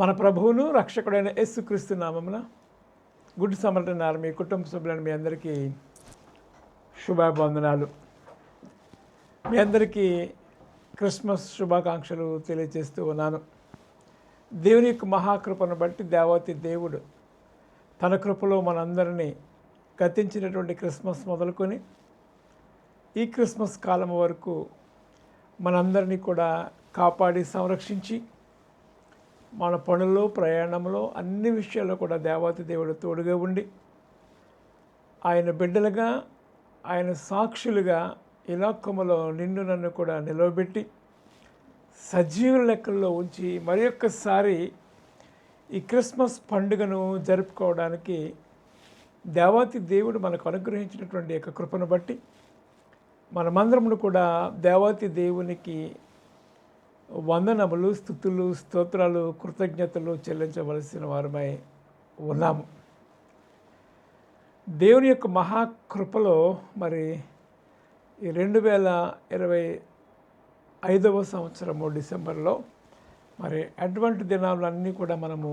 మన ప్రభువును రక్షకుడైన యేసుక్రీస్తు నామమున గుడ్ సమర్థనారు మీ కుటుంబ సభ్యులను మీ అందరికీ శుభాభివందనాలు. మీ అందరికీ క్రిస్మస్ శుభాకాంక్షలు తెలియజేస్తూ ఉన్నాను. దేవుని యొక్క మహాకృపను బట్టి దేవతి దేవుడు తన కృపలో మనందరినీ గతించినటువంటి క్రిస్మస్ మొదలుకొని ఈ క్రిస్మస్ కాలం వరకు మనందరినీ కూడా కాపాడి సంరక్షించి మన పనుల్లో ప్రయాణంలో అన్ని విషయాల్లో కూడా దేవాతి దేవుడు తోడుగా ఉండి ఆయన బిడ్డలుగా ఆయన సాక్షులుగా ఈ నిన్ను నన్ను కూడా నిలవబెట్టి సజీవుల లెక్కల్లో ఉంచి మరి ఒక్కసారి ఈ క్రిస్మస్ పండుగను జరుపుకోవడానికి దేవాతి దేవుడు మనకు అనుగ్రహించినటువంటి యొక్క కృపను బట్టి మనమందరమును కూడా దేవాతి దేవునికి వందనములు స్థుతులు స్తోత్రాలు కృతజ్ఞతలు చెల్లించవలసిన వారమై ఉన్నాము. దేవుని యొక్క మహాకృపలో మరి ఈ రెండు వేల ఇరవై ఐదవ సంవత్సరము డిసెంబర్లో మరి అటువంటి దినాలన్నీ కూడా మనము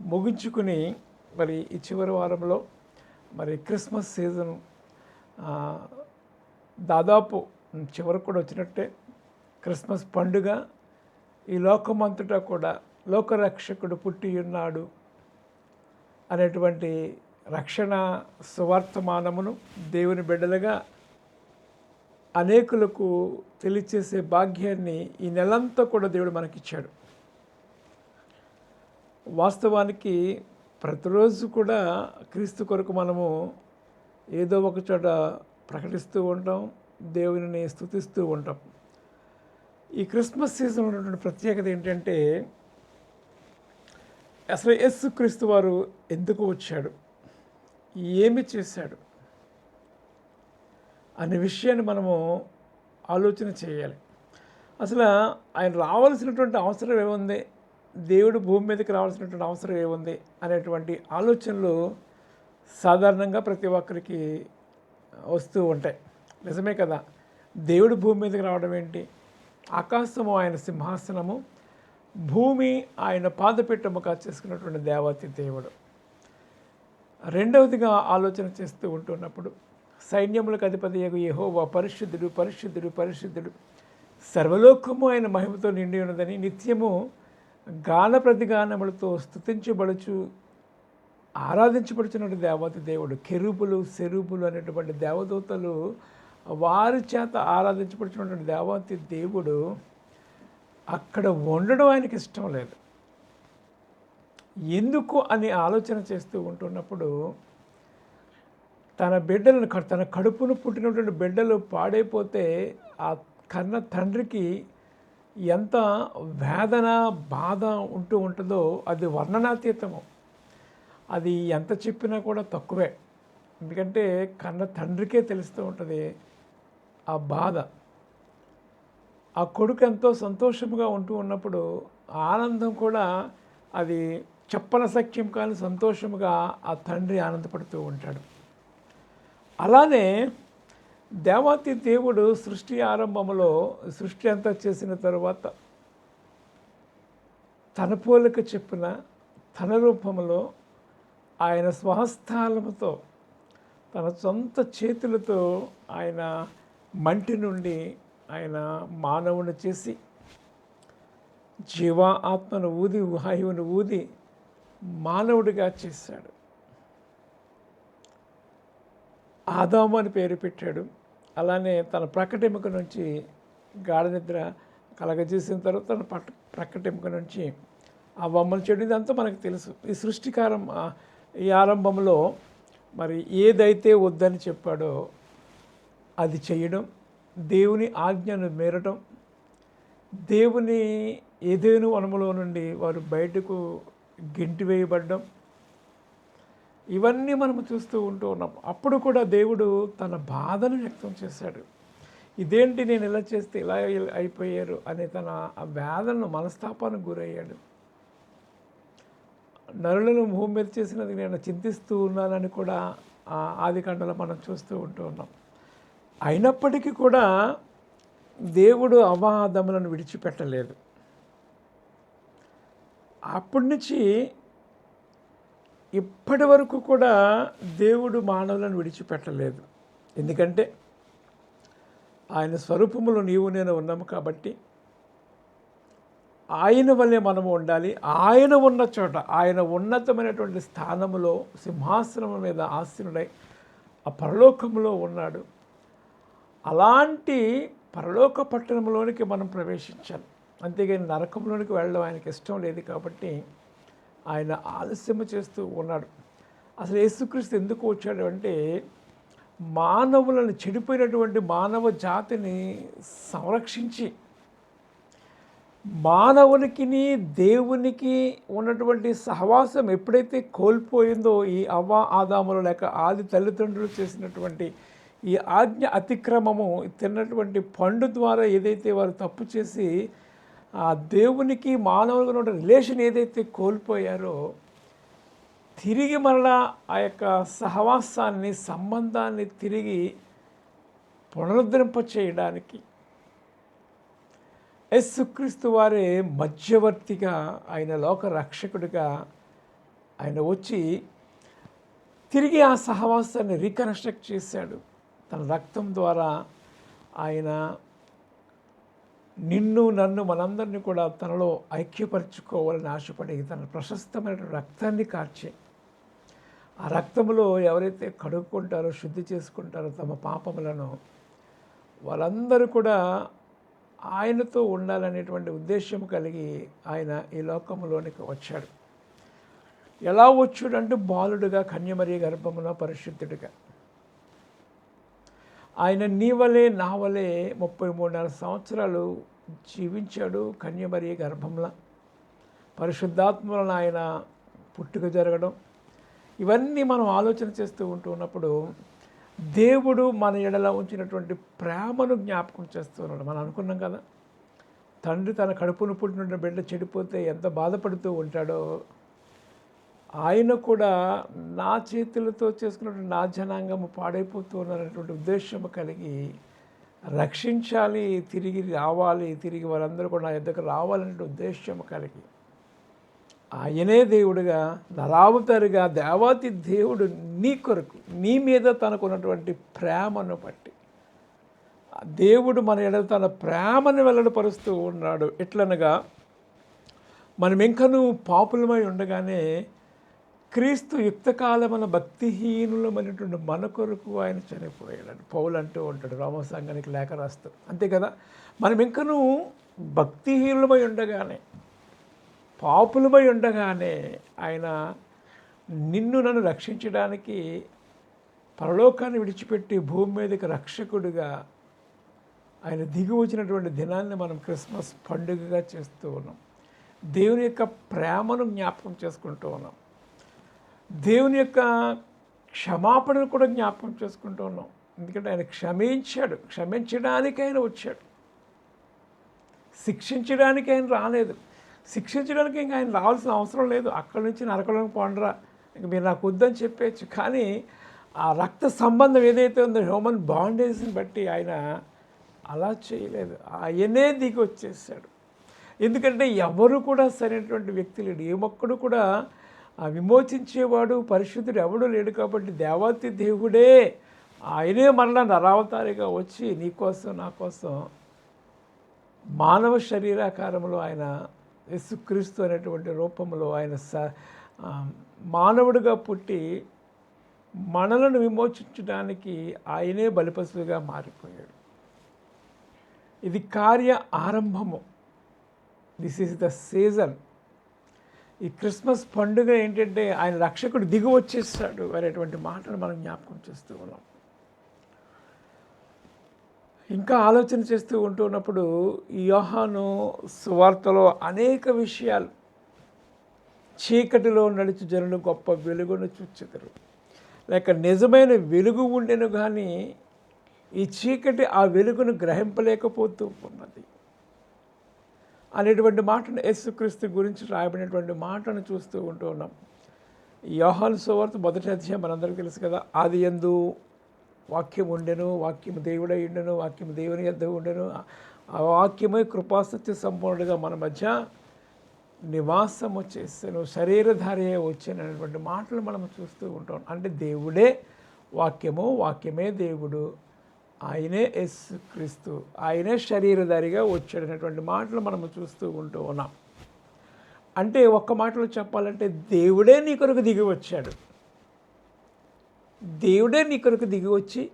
ముగించుకుని మరి ఈ చివరి వారంలో మరి క్రిస్మస్ సీజన్ దాదాపు చివరకు కూడా వచ్చినట్టే క్రిస్మస్ పండుగ ఈ లోకమంతటా కూడా లోకరక్షకుడు పుట్టి ఉన్నాడు అనేటువంటి రక్షణ సువర్తమానమును దేవుని బిడ్డలుగా అనేకులకు తెలియచేసే భాగ్యాన్ని ఈ నెలంతా కూడా దేవుడు మనకిచ్చాడు. వాస్తవానికి ప్రతిరోజు కూడా క్రీస్తు కొరకు మనము ఏదో ఒక చోట ప్రకటిస్తూ ఉంటాం దేవుని స్థుతిస్తూ ఉంటాం. ఈ క్రిస్మస్ సీజన్ ఉన్నటువంటి ప్రత్యేకత ఏంటంటే అసలు యేసు క్రీస్తు వారు ఎందుకు వచ్చాడు? ఏమి చేశాడు? అనే విషయాన్ని మనము ఆలోచన చేయాలి. అసలు ఆయన రావాల్సినటువంటి అవసరం ఏముంది? దేవుడు భూమి మీదకి రావాల్సినటువంటి అవసరం ఏముంది? అనేటువంటి ఆలోచనలు సాధారణంగా ప్రతి ఒక్కరికి వస్తూ ఉంటాయి. నిజమే కదా? దేవుడు భూమి మీదకి రావడం ఏంటి? ఆకాశము ఆయన సింహాసనము భూమి ఆయన పాదపీఠముగా చేసుకున్నటువంటి దేవతి దేవుడు. రెండవదిగా ఆలోచన చేస్తూ ఉంటున్నప్పుడు సైన్యములకు అధిపతి యహోవా పరిశుద్ధుడు పరిశుద్ధుడు పరిశుద్ధుడు. సర్వలోకము ఆయన మహిమతో నిండి ఉన్నదని నిత్యము గాన ప్రతిగానములతో స్తుతించబడుచు ఆరాధించబడుచున్నటువంటి దేవత దేవుడు. కెరుపులు సెరుపులు అనేటువంటి దేవదూతలు వారి చేత ఆరాధించబడినటువంటి దేవతి దేవుడు అక్కడ ఉండడం ఆయనకి ఇష్టం లేదు. ఎందుకు అని ఆలోచన చేస్తూ ఉంటున్నప్పుడు తన బిడ్డలను తన కడుపును పుట్టినటువంటి బిడ్డలు పాడైపోతే ఆ కన్న తండ్రికి ఎంత వేదన బాధ ఉంటూ ఉంటుందో అది వర్ణనాతీతము. అది ఎంత చెప్పినా కూడా తక్కువే. ఎందుకంటే కన్న తండ్రికే తెలుస్తూ ఉంటుంది. ఆ బాధ ఆ కొడుకు ఎంతో సంతోషముగా ఉంటూ ఉన్నప్పుడు ఆ ఆనందం కూడా అది చెప్పన సఖ్యం కాని సంతోషముగా ఆ తండ్రి ఆనందపడుతూ ఉంటాడు. అలానే దేవాతి దేవుడు సృష్టి ఆరంభంలో సృష్టి అంతా చేసిన తర్వాత తన పోలిక చెప్పిన తన రూపంలో ఆయన స్వహస్థాలముతో తన సొంత చేతులతో ఆయన మంటి నుండి ఆయన మానవుని చేసి జీవ ఆత్మను ఊది వాయువును ఊది మానవుడిగా చేశాడు. ఆదాము అని పేరు పెట్టాడు. అలానే తన ప్రకటెముక నుంచి గాఢ నిద్ర కలగజేసిన తర్వాత తన పట్ ప్రకటెముక నుంచి ఆ బొమ్మలు చేయడం ఇదంతా మనకు తెలుసు. ఈ సృష్టికారం ఈ ఆరంభంలో మరి ఏదైతే వద్దని చెప్పాడో అది చేయడం దేవుని ఆజ్ఞను మేరటం దేవుని ఏదేను వనములో నుండి వారు బయటకు గెంటి వేయబడ్డం ఇవన్నీ మనము చూస్తూ ఉంటూ ఉన్నాం. అప్పుడు కూడా దేవుడు తన బాధను వ్యక్తం చేశాడు. ఇదేంటి నేను ఇలా చేస్తే ఇలా అయిపోయారు అనే తన ఆ వేదనను మనస్తాపానికి గురయ్యాడు. నరులను భూమి మీద చేసినది నేను చింతిస్తూ ఉన్నానని కూడా ఆ ఆది కండలో మనం చూస్తూ ఉంటూ ఉన్నాం. అయినప్పటికీ కూడా దేవుడు అవాదములను విడిచిపెట్టలేదు అప్పటి నుంచి ఇప్పటి వరకు కూడా దేవుడు మానవులను విడిచిపెట్టలేదు ఎందుకంటే ఆయన స్వరూపములు నీవు నేను ఉన్నాము కాబట్టి ఆయన వల్లే మనము ఉండాలి. ఆయన ఉన్న చోట ఆయన ఉన్నతమైనటువంటి స్థానములో సింహాసనం మీద ఆసీనుడై ఆ పరలోకములో ఉన్నాడు. అలాంటి పరలోక పట్టణంలోనికి మనం ప్రవేశించాలి అంతేగాని నరకంలోనికి వెళ్ళడం ఆయనకి ఇష్టం లేదు కాబట్టి ఆయన ఆలస్యం చేస్తూ ఉన్నాడు. అసలు యేసుక్రీస్తు ఎందుకు వచ్చాడు అంటే మానవులను చెడిపోయినటువంటి మానవ జాతిని సంరక్షించి మానవునికి దేవునికి ఉన్నటువంటి సహవాసం ఎప్పుడైతే కోల్పోయిందో ఈ అవ్వ ఆదాములు లేక ఆది తల్లిదండ్రులు చేసినటువంటి ఈ ఆజ్ఞ అతిక్రమము తిన్నటువంటి పండు ద్వారా ఏదైతే వారు తప్పు చేసి ఆ దేవునికి మానవులుగా ఉన్న రిలేషన్ ఏదైతే కోల్పోయారో తిరిగి మరలా ఆ యొక్క సహవాసాన్ని సంబంధాన్ని తిరిగి పునరుద్ధరింప చేయడానికి యేసుక్రీస్తు వారే మధ్యవర్తిగా ఆయన లోక రక్షకుడిగా ఆయన వచ్చి తిరిగి ఆ సహవాసాన్ని రీకన్స్ట్రక్ట్ చేశాడు. తన రక్తం ద్వారా ఆయన నిన్ను నన్ను మనందరినీ కూడా తనలో ఐక్యపరచుకోవాలని ఆశపడి తన ప్రశస్తమైన రక్తాన్ని కార్చే. ఆ రక్తంలో ఎవరైతే కడుక్కుంటారో శుద్ధి చేసుకుంటారో తమ పాపములను వాళ్ళందరూ కూడా ఆయనతో ఉండాలనేటువంటి ఉద్దేశం కలిగి ఆయన ఈ లోకంలోనికి వచ్చాడు. ఎలా వచ్చాడంటే బాలుడుగా కన్యమరి గర్భమున పరిశుద్ధుడిగా. ఆయన నీ వలే నా వలే ముప్పై మూడున్నర సంవత్సరాలు జీవించాడు కన్యమరి గర్భంలో. పరిశుద్ధాత్మలను ఆయన పుట్టుక జరగడం. ఇవన్నీ మనం ఆలోచన చేస్తూ ఉంటూ ఉన్నప్పుడు దేవుడు మన ఎడల ఉంచినటువంటి ప్రేమను జ్ఞాపకం చేస్తున్నాడు మనం అనుకున్నాం కదా తండ్రి తన కడుపును పుట్టిన బిడ్డ చెడిపోతే ఎంత బాధపడుతూ ఉంటాడో ఆయన కూడా నా చేతులతో చేసుకున్నటువంటి నా జనాంగము పాడైపోతూ ఉన్నటువంటి ఉద్దేశము కలిగి రక్షించాలి తిరిగి రావాలి తిరిగి వారందరూ కూడా నా ఎద్దకు రావాలనే ఉద్దేశం కలిగి ఆయనే దేవుడుగా నరావతారుగా దేవాతి దేవుడు నీ కొరకు నీ మీద తనకున్నటువంటి ప్రేమను బట్టి. దేవుడు మన ఎడల తన ప్రేమను వెల్లడిపరుస్తూ ఉన్నాడు. ఎట్లనగా మనం ఇంకనూ పాపులమై ఉండగానే క్రీస్తు యుక్తకాలమైన భక్తిహీనులమైనటువంటి మన కొరకు ఆయన చనిపోయాడు పౌలు అంటూ ఉంటాడు రామసంఘానికి లేఖ రాస్తాడు అంతే కదా? మనం ఇంకనూ భక్తిహీనులమై ఉండగానే పాపులమై ఉండగానే ఆయన నిన్ను నన్ను రక్షించడానికి పరలోకాన్ని విడిచిపెట్టి భూమి మీదకి రక్షకుడిగా ఆయన దిగి వచ్చినటువంటి దినాన్ని మనం క్రిస్మస్ పండుగగా చేస్తూ ఉన్నాం. దేవుని యొక్క ప్రేమను జ్ఞాపకం చేసుకుంటూ ఉన్నాం. దేవుని యొక్క క్షమాపణను కూడా జ్ఞాపకం చేసుకుంటూ ఉన్నాం. ఎందుకంటే ఆయన క్షమించాడు. క్షమించడానికి ఆయన వచ్చాడు. శిక్షించడానికి ఆయన రాలేదు. శిక్షించడానికి ఇంకా ఆయన రావాల్సిన అవసరం లేదు. అక్కడి నుంచి నరకడానికి పండరా. ఇంక మీరు నాకు వద్దని చెప్పేచ్చు కానీ ఆ రక్త సంబంధం ఏదైతే ఉందో హ్యూమన్ బాండేజ్ని బట్టి ఆయన అలా చేయలేదు. ఆయనే దిగి వచ్చేసాడు ఎందుకంటే ఎవరు కూడా సరైనటువంటి వ్యక్తి లేడు ఏ ఒక్కడు కూడా విమోచించేవాడు పరిశుద్ధుడు ఎవడూ లేడు కాబట్టి దేవాతి దేవుడే ఆయనే మరలా నరావతారిగా వచ్చి నీకోసం నా కోసం మానవ శరీరాకారంలో ఆయన యేసుక్రీస్తు అనేటువంటి రూపంలో ఆయన స మానవుడిగా పుట్టి మనలను విమోచించడానికి ఆయనే బలిపశువుగా మారిపోయాడు. ఇది కార్య ఆరంభము. దిస్ ఈజ్ ద సీజన్ ఈ క్రిస్మస్ పండుగ ఏంటంటే ఆయన రక్షకుడు దిగి వచ్చేస్తాడు అనేటువంటి మాటను మనం జ్ఞాపకం చేస్తూ ఉన్నాం. ఇంకా ఆలోచన చేస్తూ ఉంటున్నప్పుడు ఈ యోహాను సువార్తలో అనేక విషయాలు చీకటిలో నడిచి జనులు గొప్ప వెలుగును చూచెదరు. లేక నిజమైన వెలుగు ఉండెను కానీ ఈ చీకటి ఆ వెలుగును గ్రహింపలేకపోతూ ఉన్నది. అనేటువంటి మాటను యేసుక్రీస్తు గురించి రాయబడినటువంటి మాటను చూస్తూ ఉంటూ ఉన్నాం. యోహాను సువార్త మొదటి అధ్యాయం మనందరికీ తెలుసు కదా. అది ఎందు వాక్యం ఉండెను వాక్యం దేవుడై ఉండెను వాక్యం దేవుని యొద్ద ఉండెను. ఆ వాక్యమే కృపాసత్య సంపూర్ణుడిగా మన మధ్య నివాసము చేశాను శరీరధారే వచ్చాననేటువంటి మాటలు మనం చూస్తూ ఉంటాం. అంటే దేవుడే వాక్యము వాక్యమే దేవుడు. ఆయనే ఎస్ క్రీస్తు. ఆయనే శరీరధారిగా వచ్చాడనేటువంటి మాటలు మనం చూస్తూ ఉంటూ ఉన్నాం. అంటే ఒక్క మాటలో చెప్పాలంటే దేవుడే నీ కొరకు దిగి వచ్చాడు. దేవుడే నీ కొరకు దిగి వచ్చి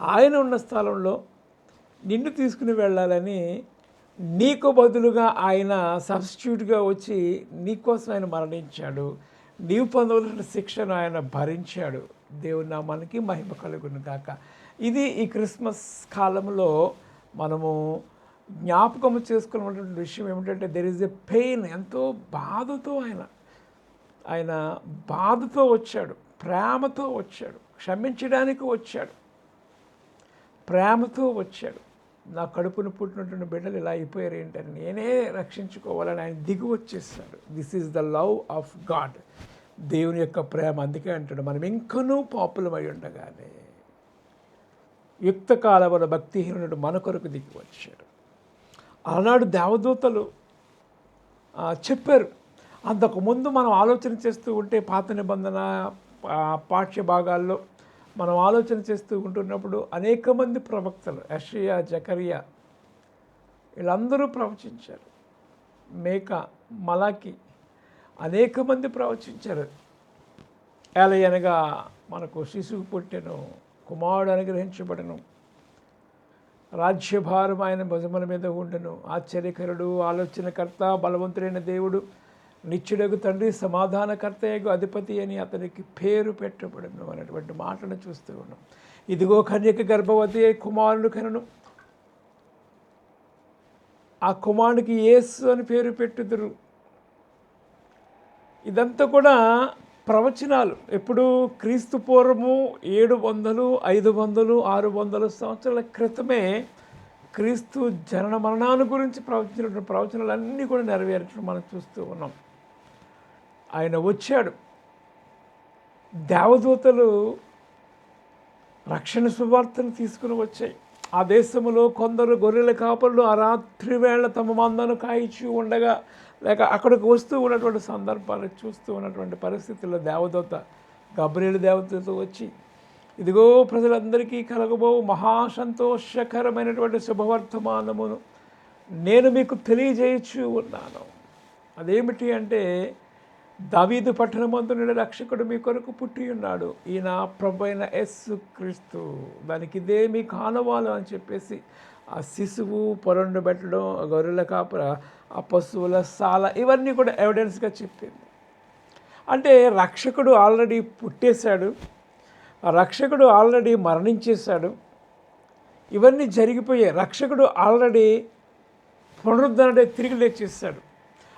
ఆయన ఉన్న స్థలంలో నిన్ను తీసుకుని వెళ్ళాలని నీకు బదులుగా ఆయన సబ్స్టిట్యూట్గా వచ్చి నీకోసం ఆయన మరణించాడు. నీవు పొందవలసిన శిక్షను ఆయన భరించాడు. దేవుడు నా మనకి మహిమ కలుగును కాక ఇది ఈ క్రిస్మస్ కాలంలో మనము జ్ఞాపకం చేసుకున్నటువంటి విషయం ఏమిటంటే దెర్ ఇస్ ఎ పెయిన్ ఎంతో బాధతో ఆయన ఆయన బాధతో వచ్చాడు ప్రేమతో వచ్చాడు క్షమించడానికి వచ్చాడు ప్రేమతో వచ్చాడు. నా కడుపును పుట్టినటువంటి బిడ్డలు ఇలా అయిపోయారు ఏంటని నేనే రక్షించుకోవాలని ఆయన దిగి వచ్చేసాడు. This is the love of God దేవుని యొక్క ప్రేమ అందుకే అంటాడు మనం ఇంకనూ పాపులమై ఉండగానే. యుక్త కాలమున భక్తిహీనుడు మన కొరకు దిగి వచ్చాడు. ఆనాడు దేవదూతలు చెప్పారు. అంతకుముందు మనం ఆలోచన చేస్తూ ఉంటే పాత నిబంధన పాఠ్య భాగాల్లో మనం ఆలోచన చేస్తూ ఉంటున్నప్పుడు అనేక మంది ప్రవక్తలు యషియా జకరియా వీళ్ళందరూ ప్రవచించారు. మేక మలాకి అనేక మంది ప్రవచించారు. ఎలయనగా మనకు శిశువు పుట్టెను కుమారుడు అనుగ్రహించబడను. రాజ్యభారం ఆయన భుజముల మీద ఉండను. ఆశ్చర్యకరుడు ఆలోచనకర్త బలవంతుడైన దేవుడు నిత్యుడకు తండ్రి సమాధానకర్తయగు అధిపతి అని అతనికి పేరు పెట్టబడను అనేటువంటి మాటను చూస్తూ ఉన్నాం. ఇదిగో కన్యక గర్భవతి అయి కుమారుడు కనను. ఆ కుమారుడికి యేసు అని పేరు పెట్టుదురు. ఇదంతా కూడా ప్రవచనాలు. ఎప్పుడు క్రీస్తు పూర్వము ఏడు వందలు ఐదు వందలు ఆరు వందల సంవత్సరాల క్రితమే క్రీస్తు జనన మరణాల గురించి ప్రవచించిన ప్రవచనాలన్నీ కూడా నెరవేర్చడం మనం చూస్తూ ఉన్నాం. ఆయన వచ్చాడు. దేవదూతలు రక్షణ సువార్తను తీసుకుని వచ్చాయి. ఆ దేశంలో కొందరు గొర్రెల కాపరులు ఆ రాత్రి వేళ తమ మందను కాయిచి ఉండగా లేక అక్కడికి వస్తూ ఉన్నటువంటి సందర్భాలు చూస్తూ ఉన్నటువంటి పరిస్థితుల్లో దేవదూత గబ్రేలు దేవతతో వచ్చి ఇదిగో ప్రజలందరికీ కలగబో మహాసంతోషకరమైనటువంటి శుభవర్తమానమును నేను మీకు తెలియజేయచ్చు ఉన్నాను అదేమిటి అంటే దావీదు పట్టణమందు నుండి రక్షకుడు మీ కొరకు పుట్టి ఉన్నాడు. ఈయన ప్రభు అయిన ఎస్సు క్రీస్తు. దానికి ఇదే మీ కానవాలు అని చెప్పేసి ఆ శిశువు పొరండు పెట్టడం గొర్రెల కాపుర ఆ పశువుల సాల ఇవన్నీ కూడా ఎవిడెన్స్గా చెప్పింది. అంటే రక్షకుడు ఆల్రెడీ పుట్టేశాడు. రక్షకుడు ఆల్రెడీ మరణించేశాడు. ఇవన్నీ జరిగిపోయాయి రక్షకుడు ఆల్రెడీ పునరుద్ధరణ తిరిగి లేచేస్తాడు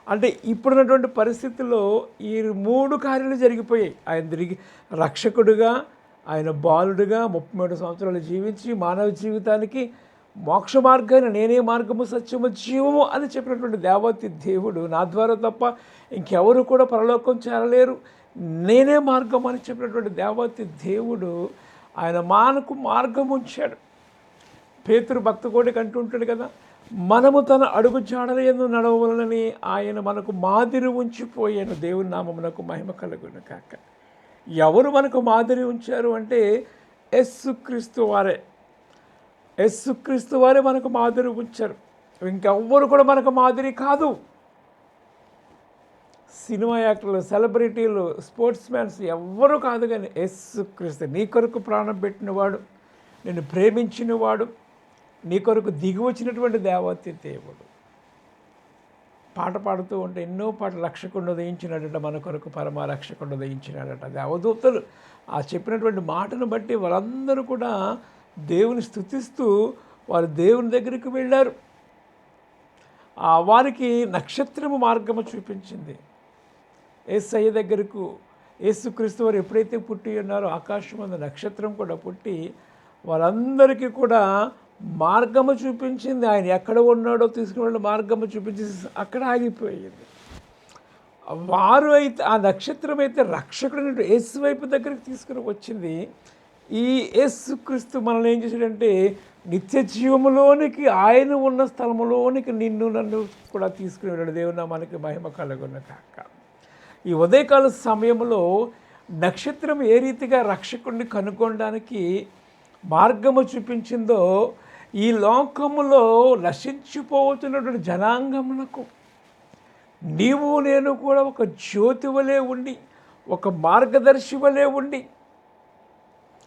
అంటే ఇప్పుడున్నటువంటి పరిస్థితుల్లో ఈ మూడు కార్యాలు జరిగిపోయాయి. ఆయన తిరిగి రక్షకుడుగా ఆయన బాలుడుగా ముప్పై మూడు సంవత్సరాలు జీవించి మానవ జీవితానికి మోక్ష మార్గాన్ని నేనే మార్గము సత్యము జీవము అని చెప్పినటువంటి దేవతి దేవుడు నా ద్వారా తప్ప ఇంకెవరు కూడా పరలోకం చేరలేరు. నేనే మార్గం అని చెప్పినటువంటి దేవతి దేవుడు ఆయన మానకు మార్గం ఉంచాడు. పేతురు భక్త కోడికి అంటుంటాడు కదా మనము తన అడుగు జాడల నడవలనని ఆయన మనకు మాదిరి ఉంచిపోయాను దేవుని నామమునకు మహిమ కలుగును కాక ఎవరు మనకు మాదిరి ఉంచారు అంటే యేసుక్రీస్తు వారే. యేసుక్రీస్తు వారే మనకు మాదిరి ఉంచారు. ఇంకెవ్వరు కూడా మనకు మాదిరి కాదు. సినిమా యాక్టర్లు సెలబ్రిటీలు స్పోర్ట్స్ మ్యాన్స్ ఎవ్వరూ కాదు కానీ యేసుక్రీస్తు నీ కొరకు ప్రాణం పెట్టినవాడు నిన్ను ప్రేమించినవాడు నీ కొరకు దిగి వచ్చినటువంటి దేవతి దేవుడు. పాట పాడుతూ ఉంటే ఎన్నో పాటలు రక్షకుండా ఉదయించినాడట మన కొరకు పరమ రక్షకుండా ఉదయించినాడట. దేవదూతలు ఆ చెప్పినటువంటి మాటను బట్టి వాళ్ళందరూ కూడా దేవుని స్థుతిస్తూ వారు దేవుని దగ్గరికి వెళ్ళారు. ఆ వారికి నక్షత్రము మార్గము చూపించింది. ఏసయ్య దగ్గరకు యేసుక్రీస్తు వారు ఎప్పుడైతే పుట్టి ఉన్నారో ఆకాశం మీద నక్షత్రం కూడా పుట్టి వాళ్ళందరికీ కూడా మార్గము చూపించింది. ఆయన ఎక్కడ ఉన్నాడో తీసుకుని మార్గము చూపించి అక్కడ ఆగిపోయింది. వారు అయితే ఆ నక్షత్రం అయితే రక్షకుడు యేసు వైపు దగ్గరికి తీసుకుని వచ్చింది. ఈ యేసుక్రీస్తు మనల్ని ఏం చేశాడంటే నిత్య జీవములోనికి ఆయన ఉన్న స్థలములోనికి నిన్ను నన్ను కూడా తీసుకుని వెళ్ళాడు. దేవుడు మనకి మహిమ కలుగున్న కాక ఈ ఉదయకాల సమయంలో నక్షత్రం ఏ రీతిగా రక్షకుడిని కనుగొనడానికి మార్గము చూపించిందో ఈ లోకములో నశించిపోతున్నటువంటి జనాంగమునకు నీవు నేను కూడా ఒక జ్యోతి వలె ఉండి ఒక మార్గదర్శి వలె ఉండి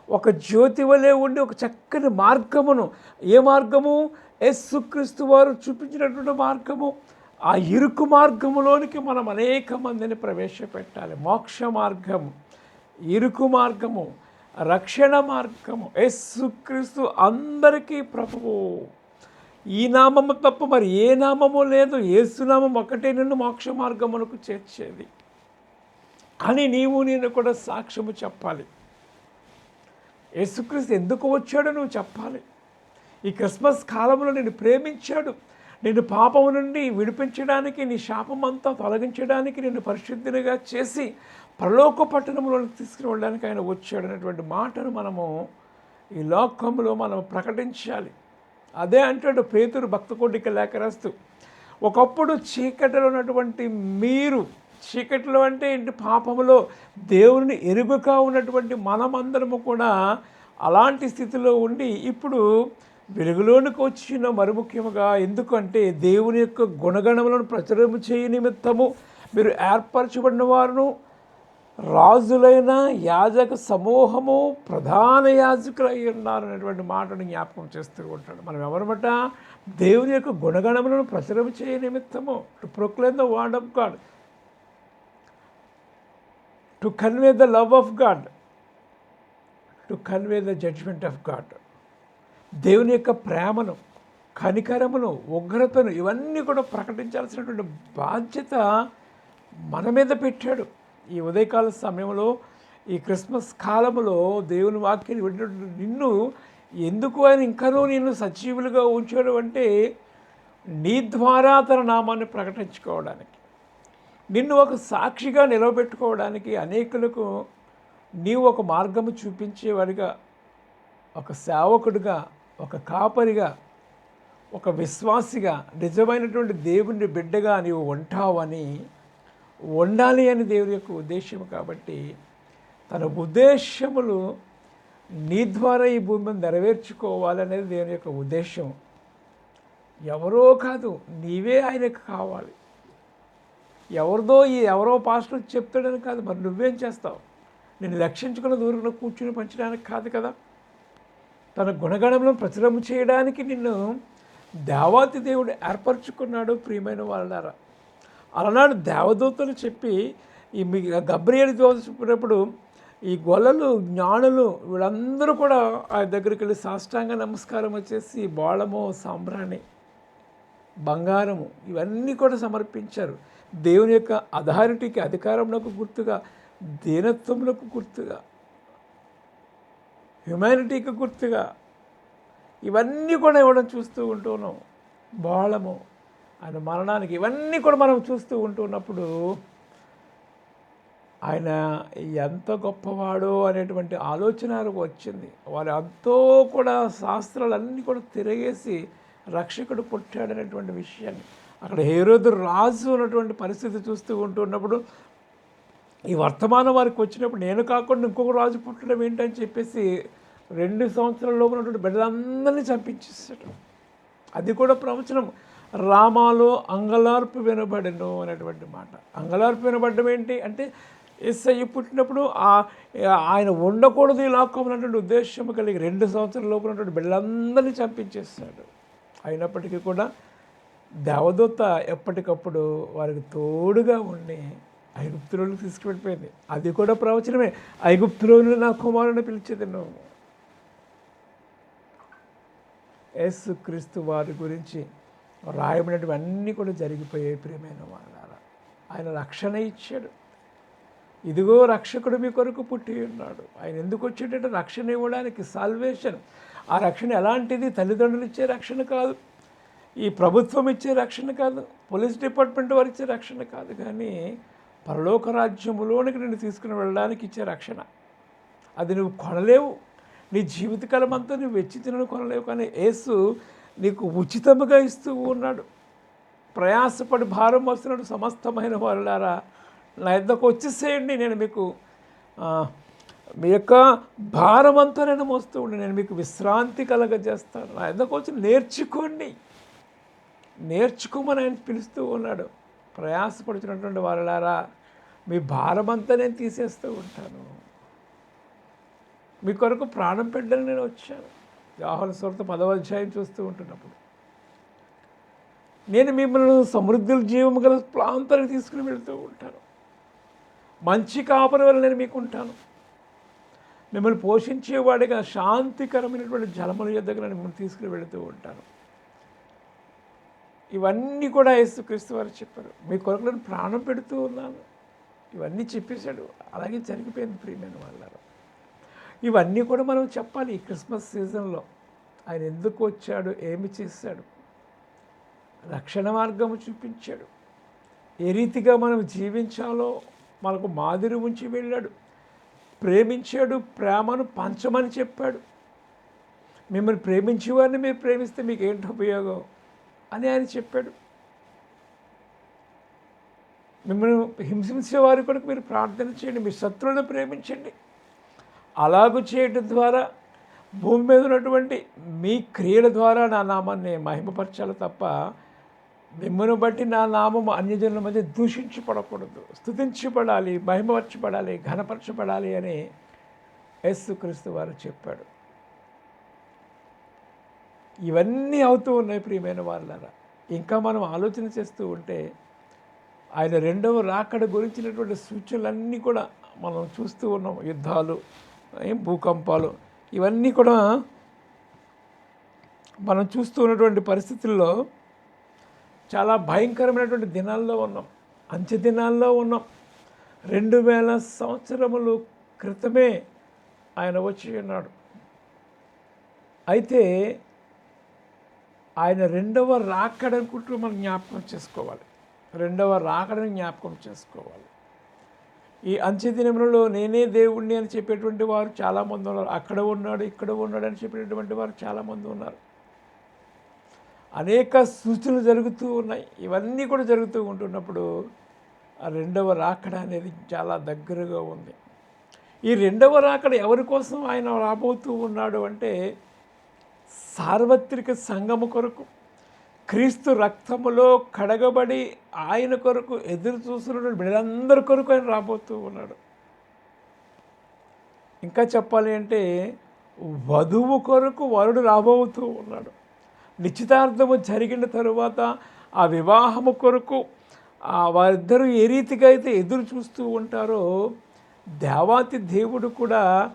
ఒక జ్యోతి వలె ఉండి ఒక చక్కని మార్గమును. ఏ మార్గము? యేసుక్రీస్తు వారు చూపించినటువంటి మార్గము. ఆ ఇరుకు మార్గములోనికి మనం అనేక మందిని ప్రవేశపెట్టాలి. మోక్ష మార్గము ఇరుకు మార్గము రక్షణ మార్గము. యేసుక్రీస్తు అందరికీ ప్రభువు. ఈ నామము తప్ప మరి ఏ నామము లేదు. ఏసునామం ఒకటే నిన్ను మోక్ష మార్గమునకు చేర్చేది. అని నీవు నేను కూడా సాక్ష్యము చెప్పాలి. యేసుక్రీస్తు ఎందుకు వచ్చాడో నువ్వు చెప్పాలి. ఈ క్రిస్మస్ కాలంలో నేను ప్రేమించాడు. నేను పాపము నుండి విడిపించడానికి నీ శాపమంతా తొలగించడానికి నేను పరిశుద్ధినిగా చేసి పరలోక పట్టణంలోకి తీసుకుని వెళ్ళడానికి ఆయన వచ్చాడు అనేటువంటి మాటను మనము ఈ లోకంలో మనం ప్రకటించాలి. అదే అంటాడు పేతురు భక్త కోటికి లేఖ రాస్తూ ఒకప్పుడు చీకటిలో ఉన్నటువంటి మీరు చీకటిలో అంటే ఏంటి? పాపములో దేవుని ఎరుగుక ఉన్నటువంటి మనమందరము కూడా అలాంటి స్థితిలో ఉండి ఇప్పుడు వెలుగులోనికి వచ్చిన మరి ముఖ్యముగా ఎందుకంటే దేవుని యొక్క గుణగణములను ప్రచురము చేయ నిమిత్తము మీరు ఏర్పరచబడిన వారును. రాజులైన యాజక సమూహము ప్రధాన యాజకులై ఉన్నారు అనేటువంటి మాటను జ్ఞాపకం చేస్తూ ఉంటాడు. మనం ఎవరమట దేవుని యొక్క గుణగణములను ప్రచురం చేయ నిమిత్తము. To proclaim the of God to convey the love of God to convey the judgement of God దేవుని యొక్క ప్రేమను కనికరమును ఉగ్రతను ఇవన్నీ కూడా ప్రకటించాల్సినటువంటి బాధ్యత మన మీద పెట్టాడు. ఈ ఉదయకాల సమయంలో ఈ క్రిస్మస్ కాలంలో దేవుని వాక్యం వింటున్న నిన్ను ఎందుకు ఆయన ఇంకనూ నిన్ను సజీవులుగా ఉంచాడు అంటే నీ ద్వారా తన నామాన్ని ప్రకటించుకోవడానికి. నిన్ను ఒక సాక్షిగా నిలవబెట్టుకోవడానికి అనేకులకు నీవు ఒక మార్గము చూపించేవాడిగా ఒక సేవకుడిగా ఒక కాపరిగా ఒక విశ్వాసిగా నిజమైనటువంటి దేవుని బిడ్డగా నీవు ఉంటావని ఉండాలి అని దేవుని యొక్క ఉద్దేశం కాబట్టి తన ఉద్దేశములు నీ ద్వారా ఈ భూమిని నెరవేర్చుకోవాలనేది దేవుని యొక్క ఉద్దేశం. ఎవరో కాదు నీవే ఆయనకు కావాలి. ఎవరిదో ఈ ఎవరో పాస్టర్ చెప్తాడని కాదు మరి నువ్వేం చేస్తావు? నేను రక్షించుకున్న దూరంలో కూర్చుని పంచడానికి కాదు కదా. తన గుణగణంలో ప్రచురము చేయడానికి నిన్ను దేవాతి దేవుడు ఏర్పరచుకున్నాడు ప్రియమైన వాళ్ళారా అలనాడు దేవదూతలు చెప్పి ఈ మీ గబ్రియలు చెప్పినప్పుడు ఈ గొల్లలు జ్ఞానులు వీళ్ళందరూ కూడా ఆ దగ్గరికి వెళ్ళి సాష్టాంగ నమస్కారం వచ్చేసి బోళము సాంబ్రాణి బంగారము ఇవన్నీ కూడా సమర్పించారు. దేవుని యొక్క అథారిటీకి అధికారంలోకి గుర్తుగా దీనత్వంలోకి గుర్తుగా హ్యుమానిటీకి గుర్తుగా ఇవన్నీ కూడా ఇవ్వడం చూస్తూ ఉంటున్నాం బాళము ఆయన మరణానికి ఇవన్నీ కూడా మనం చూస్తూ ఉంటున్నప్పుడు ఆయన ఎంత గొప్పవాడో అనేటువంటి ఆలోచన వచ్చింది. వారు ఎంతో కూడా శాస్త్రాలన్నీ కూడా తిరగేసి రక్షకుడు పుట్టాడనేటువంటి విషయాన్ని అక్కడ హేరోదు రాజు ఉన్నటువంటి పరిస్థితి చూస్తూ ఉంటున్నప్పుడు ఈ వర్తమానం వారికి వచ్చినప్పుడు నేను కాకుండా ఇంకొక రాజు పుట్టడం ఏంటని చెప్పేసి రెండు సంవత్సరాల లోపు ఉన్నటువంటి బిడ్డలందరినీ చంపించేసాడు అది కూడా ప్రవచనం. రామాలో అంగలార్పు వినబడను అనేటువంటి మాట. అంగలార్పు వినబడడం ఏంటి అంటే ఎస్ఐ పుట్టినప్పుడు ఆ ఆయన ఉండకూడదు ఈ లోకం అన్నటువంటి ఉద్దేశం కలిగి రెండు సంవత్సరాల లోపల ఉన్నటువంటి బిడ్డలందరినీ చంపించేస్తాడు అయినప్పటికీ కూడా దేవదూత ఎప్పటికప్పుడు వారికి తోడుగా ఉండి ఐగుప్తులోకి తీసుకువెళ్ళిపోయింది. అది కూడా ప్రవచనమే. ఐగుప్తులోని నా కుమారుని పిలిచేది నువ్వు. యేసుక్రీస్తు వారి గురించి రాయబడినటువన్నీ కూడా జరిగిపోయాయి ప్రియమైన వాళ్ళ ఆయన రక్షణ ఇచ్చాడు. ఇదిగో రక్షకుడు మీ కొరకు పుట్టి ఉన్నాడు. ఆయన ఎందుకు వచ్చేటంటే రక్షణ ఇవ్వడానికి సాల్వేషన్ ఆ రక్షణ ఎలాంటిది? తల్లిదండ్రులు ఇచ్చే రక్షణ కాదు. ఈ ప్రభుత్వం ఇచ్చే రక్షణ కాదు పోలీస్ డిపార్ట్మెంట్ వారు ఇచ్చే రక్షణ కాదు కానీ పరలోక రాజ్యములోనికి నేను తీసుకుని వెళ్ళడానికి ఇచ్చే రక్షణ. అది నువ్వు కొనలేవు. నీ జీవితకాలం అంతా నువ్వు వెచ్చించిన కొనలేవు. కానీ యేసు నీకు ఉచితముగా ఇస్తూ ఉన్నాడు. ప్రయాసపడి భారం వస్తున్నాడు సమస్తమైన వాళ్ళారా నా ఇద్దకు వచ్చేసేయండి. నేను మీకు మీ యొక్క భారం అంతా నేను మోస్తూ ఉండి నేను మీకు విశ్రాంతి కలగజేస్తాను. నా ఇద్దకు వచ్చి నేర్చుకోండి. నేర్చుకోమని ఆయన పిలుస్తూ ఉన్నాడు. ప్రయాసపడుతున్నటువంటి వాళ్ళారా మీ భారమంతా నేను తీసేస్తూ ఉంటాను. మీ కొరకు ప్రాణం పెట్టని నేను వచ్చాను. వ్యాహుల స్వరత పదవ అధ్యాయం చూస్తూ ఉంటున్నప్పుడు. నేను మిమ్మల్ని సమృద్ధుల జీవము గల ప్రాంతానికి తీసుకుని వెళ్తూ ఉంటాను. మంచి కాపరి వల్ల నేను మీకు ఉంటాను. మిమ్మల్ని పోషించేవాడిగా శాంతికరమైనటువంటి జలముల దగ్గర నేను మిమ్మల్ని తీసుకుని వెళుతూ ఉంటాను. ఇవన్నీ కూడా యేసుక్రీస్తు వారు చెప్పారు. మీ కొరకు నేను ప్రాణం పెడుతూ ఉన్నాను. ఇవన్నీ చెప్పేశాడు. అలాగే జరిగిపోయింది ప్రియమైన వాళ్ళారు ఇవన్నీ కూడా మనం చెప్పాలి ఈ క్రిస్మస్ సీజన్లో. ఆయన ఎందుకు వచ్చాడు? ఏమి చేశాడు? రక్షణ మార్గము చూపించాడు. ఏ రీతిగా మనం జీవించాలో మనకు మాదిరి ఉంచి వెళ్ళాడు. ప్రేమించాడు ప్రేమను పంచమని చెప్పాడు. మిమ్మల్ని ప్రేమించేవారిని మీరు ప్రేమిస్తే మీకు ఏంటి ఉపయోగం? అని ఆయన చెప్పాడు. మిమ్మల్ని హింసించే వారి కొరకు మీరు ప్రార్థన చేయండి మీ శత్రువులను ప్రేమించండి. అలాగూ చేయడం ద్వారా భూమి మీద ఉన్నటువంటి మీ క్రియల ద్వారా నా నామాన్ని మహిమపరచాలి తప్ప మిమ్మల్ని బట్టి నా నామం అన్యజనుల మధ్య దూషించబడకూడదు. స్థుతించబడాలి మహిమపరచబడాలి ఘనపరచబడాలి అని యేసుక్రీస్తు వారు చెప్పాడు. ఇవన్నీ అవుతూ ఉన్నాయి ప్రియమైన వాళ్ళరా. ఇంకా మనం ఆలోచన చేస్తూ ఉంటే ఆయన రెండవ రాకడ గురించినటువంటి సూచనలన్నీ కూడా మనం చూస్తూ ఉన్నాం. యుద్ధాలు ఏం భూకంపాలు ఇవన్నీ కూడా మనం చూస్తూ ఉన్నటువంటి పరిస్థితుల్లో చాలా భయంకరమైనటువంటి దినాల్లో ఉన్నాం. అంచె దినాల్లో ఉన్నాం. రెండు వేల సంవత్సరములు క్రితమే ఆయన వచ్చి ఉన్నాడు. అయితే ఆయన రెండవ రాకడనుకుంటూ మనం జ్ఞాపకం చేసుకోవాలి. రెండవ రాకడని జ్ఞాపకం చేసుకోవాలి. ఈ అంచె దినములలో నేనే దేవుణ్ణి అని చెప్పేటువంటి వారు చాలామంది ఉన్నారు. అక్కడ ఉన్నాడు ఇక్కడ ఉన్నాడు అని చెప్పేటువంటి వారు చాలామంది ఉన్నారు. అనేక సూచనలు జరుగుతూ ఉన్నాయి. ఇవన్నీ కూడా జరుగుతూ ఉంటున్నప్పుడు ఆ రెండవ రాకడ అనేది చాలా దగ్గరగా ఉంది. ఈ రెండవ రాకడ ఎవరి కోసం ఆయన రాబోతూ ఉన్నాడు అంటే సార్వత్రిక సంఘము కొరకు క్రీస్తు రక్తములో కడగబడి ఆయన కొరకు ఎదురు చూస్తున్నటువంటి బిడ్డలందరి కొరకు ఆయన రాబోతూ ఉన్నాడు. ఇంకా చెప్పాలి అంటే వధువు కొరకు వరుడు రాబోతూ ఉన్నాడు. నిశ్చితార్థము జరిగిన తరువాత ఆ వివాహము కొరకు వారిద్దరూ ఏ రీతిగా అయితే ఎదురు చూస్తూ ఉంటారో దేవాతి దేవుడు కూడా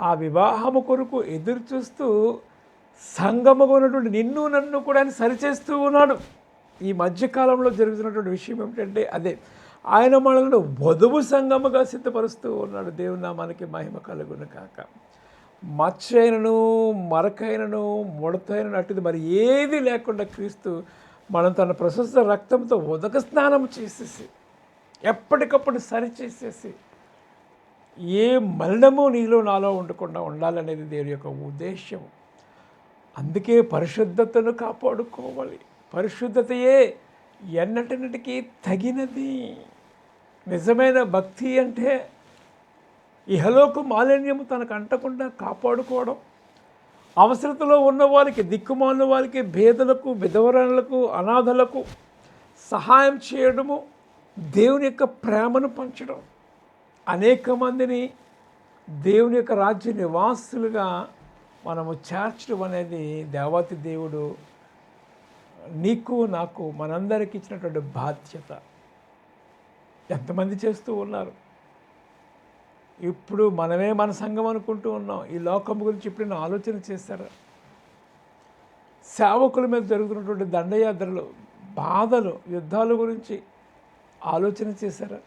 ఆ వివాహము కొరకు ఎదురు చూస్తూ సంగముగా ఉన్నటువంటి నిన్ను నన్ను కూడా ఆయన సరిచేస్తూ ఉన్నాడు. ఈ మధ్యకాలంలో జరుగుతున్నటువంటి విషయం ఏమిటంటే అదే ఆయన మనల్ని వధువు సంగముగా సిద్ధపరుస్తూ ఉన్నాడు. దేవుని నామానికి మహిమ కలుగును కాక. మచ్చైనను మరకైనను ముడతైనను అటుది మరి ఏది లేకుండా క్రీస్తు మనం తన ప్రశస్త రక్తంతో ఉదక స్నానం చేసేసి ఎప్పటికప్పుడు సరిచేసేసి ఏ మలినము నీలో నాలో ఉండకుండా ఉండాలనేది దేవుని యొక్క ఉద్దేశం అందుకే పరిశుద్ధతను కాపాడుకోవాలి. పరిశుద్ధతయే ఎన్నటినటికి తగినది. నిజమైన భక్తి అంటే ఇహలోకు మాలిన్యము తనకు అంటకుండా కాపాడుకోవడం. అవసరతలో ఉన్న వారికి దిక్కుమాలిన వారికి భేదలకు విధవరణలకు అనాథలకు సహాయం చేయడము దేవుని యొక్క ప్రేమను పంచడం. అనేక మందిని దేవుని యొక్క రాజ్య నివాసులుగా మనము చేర్చడం అనేది దేవతి దేవుడు నీకు నాకు మనందరికి ఇచ్చినటువంటి బాధ్యత. ఎంతమంది చేస్తూ ఉన్నారు? ఇప్పుడు మనమే మన సంఘం అనుకుంటూ ఉన్నాం. ఈ లోకం గురించి ఇప్పుడు ఆలోచన చేశారా? సేవకుల మీద జరుగుతున్నటువంటి దండయాత్రలు బాధలు యుద్ధాల గురించి ఆలోచన చేశారా?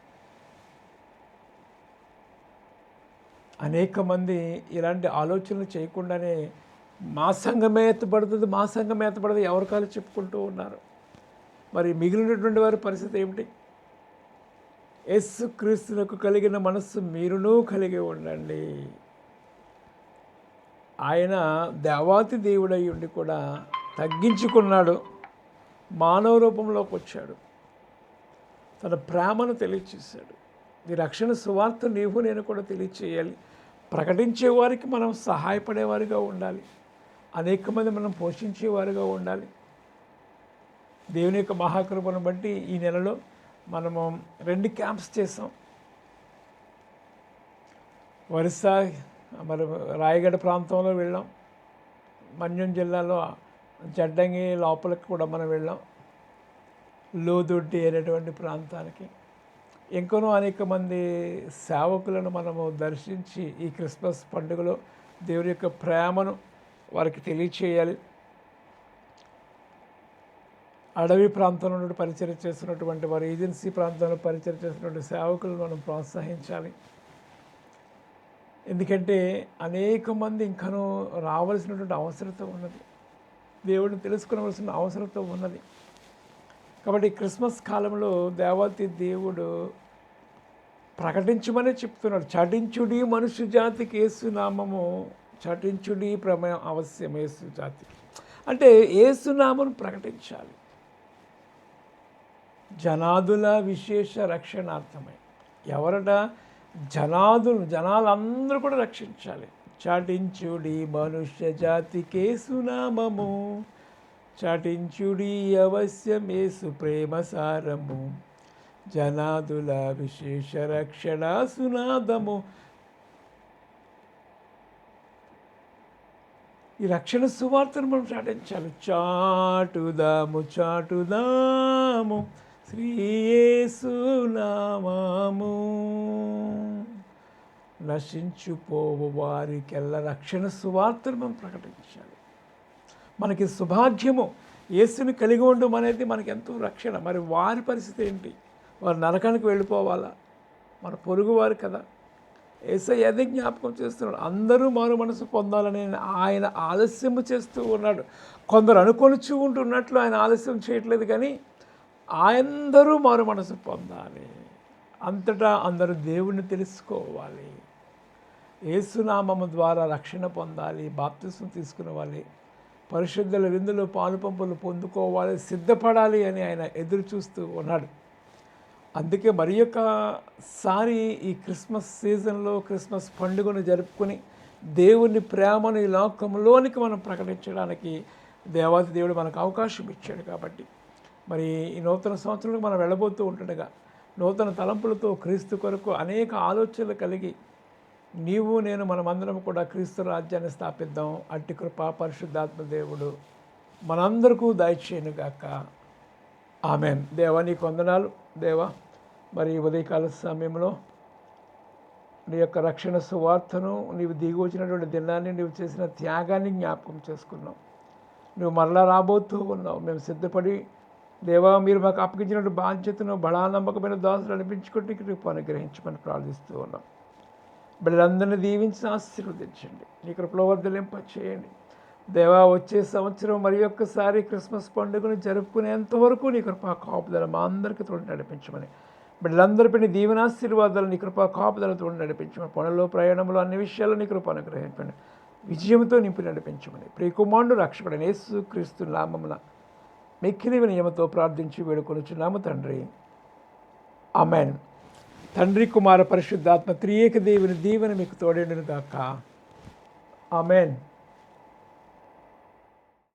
అనేక మంది ఇలాంటి ఆలోచనలు చేయకుండానే మా సంఘమే ఎత్తపడుతుంది మా సంఘమే ఎత్తపడుతుంది ఎవరికాలు చెప్పుకుంటూ ఉన్నారు. మరి మిగిలినటువంటి వారి పరిస్థితి ఏమిటి? యేసు క్రీస్తులకు కలిగిన మనస్సు మీరునూ కలిగి ఉండండి. ఆయన దేవాతి దేవుడై ఉండి కూడా తగ్గించుకున్నాడు మానవ రూపంలోకి వచ్చాడు. తన ప్రేమను తెలియచేశాడు. ఈ రక్షణ సువార్త నీవు నేను కూడా తెలియచేయాలి. ప్రకటించే వారికి మనం సహాయపడేవారిగా ఉండాలి. అనేక మంది మనం పోషించేవారుగా ఉండాలి. దేవుని యొక్క మహాకృపను బట్టి ఈ నెలలో మనము రెండు క్యాంప్స్ చేసాం. వరుస మరి రాయగడ ప్రాంతంలో వెళ్ళాం. మన్యం జిల్లాలో జడ్డంగి లోపలికి కూడా మనం వెళ్ళాం. లోదొడ్డి అనేటువంటి ప్రాంతానికి. ఇంకనూ అనేక మంది సేవకులను మనము దర్శించి ఈ క్రిస్మస్ పండుగలో దేవుని యొక్క ప్రేమను వారికి తెలియచేయాలి. అడవి ప్రాంతంలో నుండి పరిచయం చేస్తున్నటువంటి వారి ఏజెన్సీ ప్రాంతంలో పరిచయం చేస్తున్నటువంటి సేవకులను మనం ప్రోత్సహించాలి. ఎందుకంటే అనేక మంది ఇంకనూ రావాల్సినటువంటి అవసరత ఉన్నది. దేవుడిని తెలుసుకోవలసిన అవసరత ఉన్నది. కాబట్టి క్రిస్మస్ కాలంలో దేవతి దేవుడు ప్రకటించమని చెప్తున్నాడు. చటించుడి మనుష్య జాతికి ఏసునామము చటించుడి ప్రమేయం అవశ్యం ఏసు జాతికి. అంటే ఏసునామను ప్రకటించాలి. జనాదుల విశేష రక్షణార్థమై. ఎవరట? జనాదులు జనాలందరూ కూడా రక్షించాలి. చాటించుడి మనుష్య జాతికి సునామము చాటించుడి అవశ్యమేసు ప్రేమ సారము జనాదుల విశేష రక్షణ సునాదము. ఈ రక్షణ సువార్తను మనం చాటించాలి. చాటుదాము చాటుదాము. శ్రీయేసునామాము నశించుపోవు వారికెల్ల రక్షణ సువార్తను మనం ప్రకటించాలి. మనకి సుభాగ్యము యేసుని కలిగి ఉండడం అనేది మనకి ఎంతో రక్షణ. మరి వారి పరిస్థితి ఏంటి? వారు నరకానికి వెళ్ళిపోవాలా? మన పొరుగువారు కదా. ఏసై అదే జ్ఞాపకం చేస్తున్నాడు. అందరూ మారు మనసు పొందాలని ఆయన ఆలస్యము చేస్తూ ఉన్నాడు. కొందరు అనుకొనిచూ ఉంటున్నట్లు ఆయన ఆలస్యం చేయట్లేదు కానీ అందరూ మారు మనసు పొందాలి. అంతటా అందరూ దేవుణ్ణి తెలుసుకోవాలి. ఏసునామము ద్వారా రక్షణ పొందాలి బాప్తిసం తీసుకునేవాలి పరిశుద్ధుల విందులో పాలు పంపులు పొందుకోవాలి సిద్ధపడాలి అని ఆయన ఎదురు చూస్తూ ఉన్నాడు. అందుకే మరి సారి ఈ క్రిస్మస్ సీజన్లో క్రిస్మస్ పండుగను జరుపుకొని దేవుని ప్రేమను ఈ లోకంలోనికి మనం ప్రకటించడానికి దేవాది దేవుడు మనకు అవకాశం ఇచ్చాడు కాబట్టి. మరి ఈ నూతన సంవత్సరంలో మనం వెళ్ళబోతూ ఉంటుండగా నూతన తలంపులతో క్రీస్తు కొరకు అనేక ఆలోచనలు కలిగి నీవు నేను మనమందరం కూడా క్రీస్తు రాజ్యాన్ని స్థాపిద్దాం. అట్టి కృప పరిశుద్ధాత్మ దేవుడు మనందరికీ గాక. ఆమె దేవా నీ కొందనాలు దేవా మరి ఉదయకాల సమయంలో నీ యొక్క రక్షణ సువార్తను నీవు దిగివచ్చినటువంటి దినాన్ని నీవు చేసిన త్యాగాన్ని జ్ఞాపకం చేసుకున్నావు నువ్వు మరలా రాబోతూ ఉన్నావు. మేము సిద్ధపడి దేవా మీరు మాకు అప్పగించినటువంటి బాధ్యతను బడా నమ్మకమైన దాసులు అనిపించుకుంటే కృప అనుగ్రహించమని ప్రార్థిస్తూ ఉన్నాం. బిడ్డలందరినీ దీవించి ఆశీర్వదించండి. నీ కృపలో వర్ధలింప చేయండి. దేవా వచ్చే సంవత్సరం మరి ఒక్కసారి క్రిస్మస్ పండుగను జరుపుకునేంతవరకు నీ కృపా కాపుదల మా అందరికీ తోడు నడిపించమని. బిడ్డలందరిపైన దీవెనాశీర్వాదాలు నీ కృపా కాపుదలతో నడిపించమని. పనుల్లో ప్రయాణంలో అన్ని విషయాలు నీ కృప అనుగ్రహించమని విజయంతో నింపి నడిపించమని. ప్రియకుమారుడు రక్షకుడు యేసు క్రీస్తు నామమున మిక్కిలి వినయమతో ప్రార్థించి వేడుకొనిచున్నాము తండ్రి. అమెన్ తండ్రి కుమార పరిశుద్ధాత్మ త్రియేక దేవుని దీవెన మీకు తోడేండును గాక. ఆమెన్.